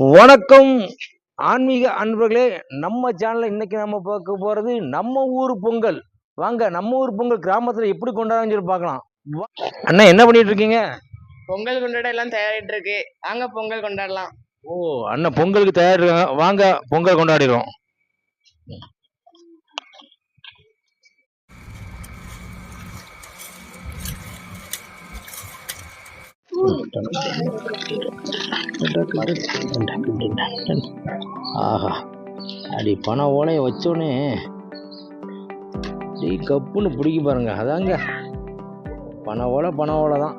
வணக்கம். ஆன்மீக அன்பர்களே நம்ம சேனல்ல இன்னைக்கு நம்ம பார்க்க போறது நம்ம ஊர் பொங்கல். வாங்க நம்ம ஊர் பொங்கல் கிராமத்துல எப்படி கொண்டாடுறாங்கன்னு சொல்லி பார்க்கலாம். அண்ணா என்ன பண்ணிட்டு இருக்கீங்க? பொங்கல் கொண்டாட எல்லாம் தயாரிட்டு இருக்கு. வாங்க பொங்கல் கொண்டாடலாம். ஓ அண்ணன் பொங்கலுக்கு தயார் இருக்காங்க. வாங்க பொங்கல் கொண்டாடிடுவோம் ஆஹா. அடி பண ஓலையை வச்சோடனே டீ கப்புன்னு பிடிக்க பாருங்க. அதாங்க. பண ஓலை பண ஓலை தான்.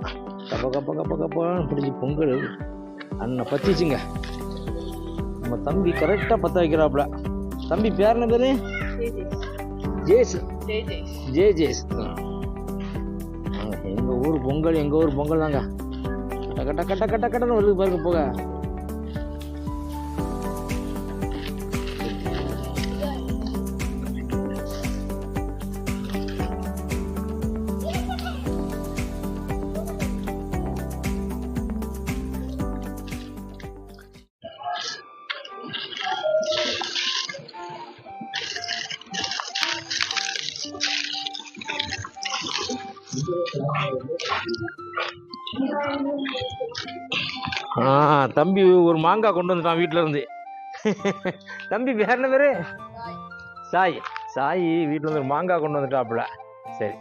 கப்ப கப்ப கப்ப கப்பான்னு பிடிச்சி பொங்கல். அண்ணன் பத்திச்சுங்க. நம்ம தம்பி கரெக்டாக பற்ற வைக்கிறாப்புல. தம்பி பேர் என்ன பேரு ஜேஸ் ஜே ஜேஸ் எங்கள் ஊர் பொங்கல் எங்கள் ஊர் பொங்கல் தாங்க டக்க டக்க டக்க டக்கன்னு வருது பாருங்க போக ஆ தம்பி ஒரு மாங்காய் கொண்டு வந்துட்டான் வீட்டில் இருந்து. தம்பி வேற என்ன பேரு? சாய். சாய் வீட்டில் இருந்து ஒரு மாங்காய் கொண்டு வந்துட்டாப்புல. சரி.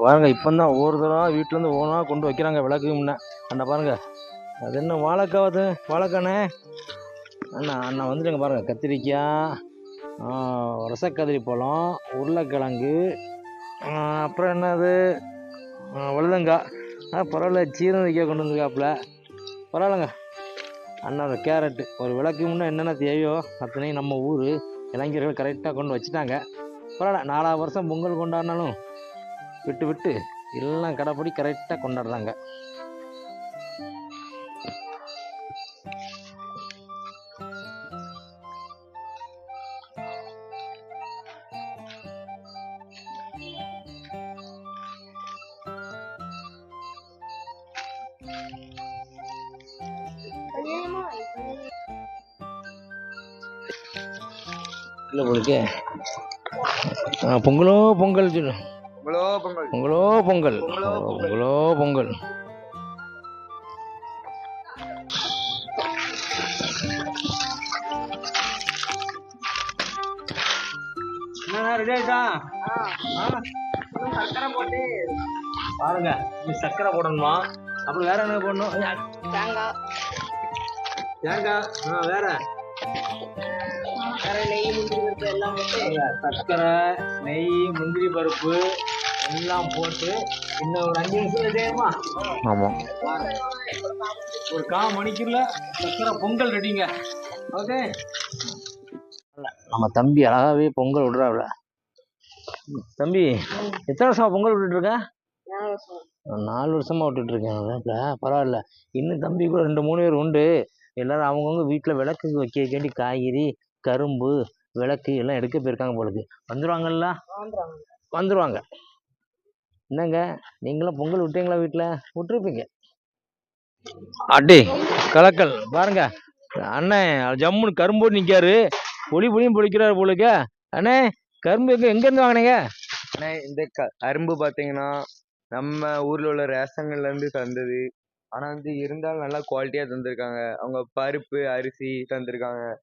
பாருங்க இப்போ தான் ஒவ்வொரு தடவை வீட்டிலேருந்து ஓனா கொண்டு வைக்கிறாங்க விளக்கு முன்ன. அண்ணா பாருங்க. அது என்ன வாழைக்காய் அது? வாழைக்கானே அண்ணா அண்ணா வந்துடுங்க பாருங்க. கத்திரிக்காய் ரசக்கதிரி பழம் உருளைக்கிழங்கு அப்புறம் என்னது? வழுதங்காய் பரவாயில்ல சீரணிக்காய் கொண்டு வந்துருக்காப்புல. பரவாயில்லங்க. அண்ணாவோட கேரட்டு. ஒரு விளக்கு முன்னே என்னென்ன தேவையோ அத்தனையும் நம்ம ஊர் இளைஞர்கள் கரெக்டாக கொண்டு வச்சுட்டாங்க. பரவாயில்ல நாலா வருஷம் பொங்கல் கொண்டாடினாலும் விட்டு விட்டு எல்லாம் கடைப்படி கரெக்டாக கொண்டாடுறாங்க. இல்லை உங்களுக்கு. பொங்கலோ பொங்கல் சொல்லு. பொங்கல் பொங்கலோ. பொங்கல் பொங்கலோ. ரெடி ஆயிட்டா? சக்கரை போட்டு பாருங்க. நீ சர்க்கரை போடணுமா? அப்புறம் வேற என்ன போடணும்? தேங்காய். தேங்காய். ஆ வேற. வேற நெய் முந்திரி பருப்பு எல்லாம் போட்டு பாருங்க, சர்க்கரை நெய் முந்திரி பருப்பு எல்லாம் போட்டு இன்னும் ஒரு அஞ்சு நிமிஷம் ரெடியாமா ஆமாம் ஒரு கால் மணிக்குள்ள சக்கரை பொங்கல் ரெடிங்க. ஓகே? நம்ம தம்பி அழகாவே பொங்கல் விடுறாப்ல. தம்பி எத்தனை வருஷமா பொங்கல் விட்டுட்டு இருக்க? நான் நாலு வருஷமா விட்டுட்டு இருக்கேன் பரவாயில்ல. இன்னும் தம்பி கூட ரெண்டு மூணு பேர் உண்டு. எல்லாரும் அவங்கவுங்க வீட்டில் விளக்குக்கு வைக்க வேண்டி காய்கறி கரும்பு விளக்கு எல்லாம் எடுக்க போயிருக்காங்க போலுக்கு வந்துருவாங்கல்ல? வந்துருவாங்க. என்னங்க? நீங்களும் பொங்கல் விட்டீங்களா வீட்டில் விட்டுருப்பீங்க. அடி கலக்கல். பாருங்க. அண்ணன் ஜம்முன்னு கரும்போடு நிற்காரு பொலி பொலியும் பொழிக்கிறாரு போலுக்கு அண்ணே கரும்பு எங்க எங்கேருந்து வாங்கினீங்க? அண்ணே, இந்த க- அரும்பு பாத்தீங்கன்னா நம்ம ஊர்ல உள்ள ரேஷன்ல இருந்து தந்தது. ஆனா வந்து இருந்தாலும் நல்லா குவாலிட்டியா தந்திருக்காங்க. அவங்க பருப்பு அரிசி தந்திருக்காங்க.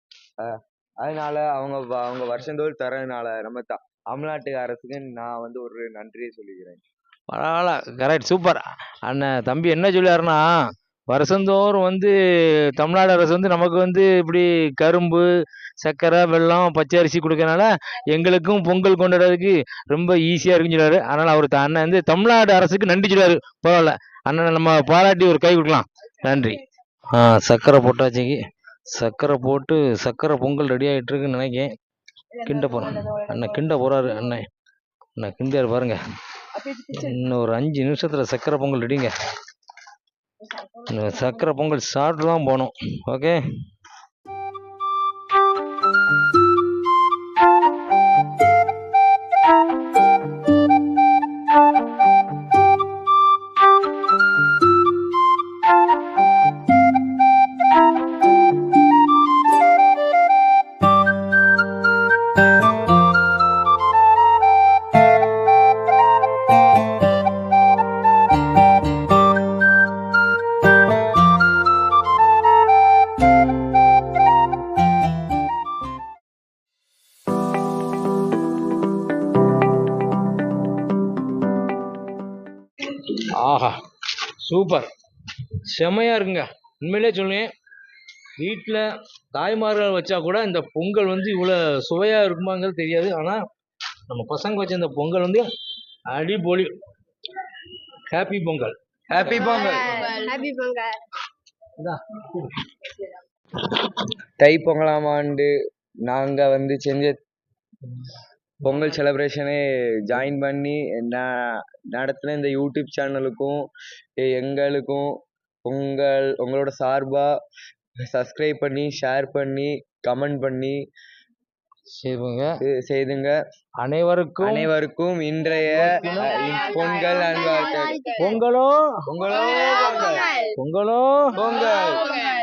அதனால அவங்க வ- அவங்க வருஷந்தோறும் தரதுனால நம்ம த தமிழ்நாட்டு அரசுக்கு நான் வந்து ஒரு நன்றியை சொல்லிக்கிறேன். பரவாயில்ல. கரெக்ட் சூப்பர் அண்ணன் தம்பி என்ன சொல்லியாருன்னா வருஷந்தோறும் வந்து தமிழ்நாடு அரசு வந்து நமக்கு வந்து இப்படி கரும்பு சர்க்கரை வெல்லம் பச்சை அரிசி கொடுக்கறனால எங்களுக்கும் பொங்கல் கொண்டாடுறதுக்கு ரொம்ப ஈஸியாக இருக்குன்னு சொல்றாரு அதனால் அவர் த- அண்ணன் வந்து தமிழ்நாடு அரசுக்கு நன்றி சொல்றாரு பரவாயில்ல. அண்ணனை நம்ம பாராட்டி ஒரு கை கொடுக்கலாம். நன்றி. ஆ சர்க்கரை போட்டாச்சுங்க. சர்க்கரை போட்டு சர்க்கரை பொங்கல் ரெடி ஆகிட்டு இருக்குன்னு நினைக்கிறேன் கிண்ட போகிறேன் அண்ணன் கிண்ட போகிறாரு அண்ணன் அண்ணன் கிண்டியார் பாருங்க. இன்னும் ஒரு அஞ்சு நிமிஷத்துல சக்கரை பொங்கல் ரெடிங்க சக்கரை பொங்கல் சாப்பிட்டு தான் போகணும். ஓகே? ஆஹா சூப்பர். செமையா இருக்குங்க. உண்மையிலே சொல்லுவேன் வீட்டில் தாய்மார்கள் வச்சா கூட இந்த பொங்கல் வந்து இவ்வளோ சுவையாக இருக்குமாங்கிறது தெரியாது. ஆனால் நம்ம பசங்க வச்ச இந்த பொங்கல் வந்து அடிபொலி happy Pongal. Happy Pongal. Happy Pongal. தை பொங்கலாம் ஆண்டு நாங்க வந்து செஞ்ச பொங்கல் செலிப்ரேஷனே ஜாயின் பண்ணி ந- நடத்தின இந்த யூடியூப் சேனலுக்கும் எங்களுக்கும் உங்கள் உங்களோட சார்பா சப்ஸ்கிரைப் பண்ணி ஷேர் பண்ணி கமெண்ட் பண்ணி இது செய்துங்க. அனைவருக்கும் அனைவருக்கும் இன்றைய பொங்கல். பொங்கலோ பொங்கல் பொங்கலோ. பொங்கல். பொங்கல்.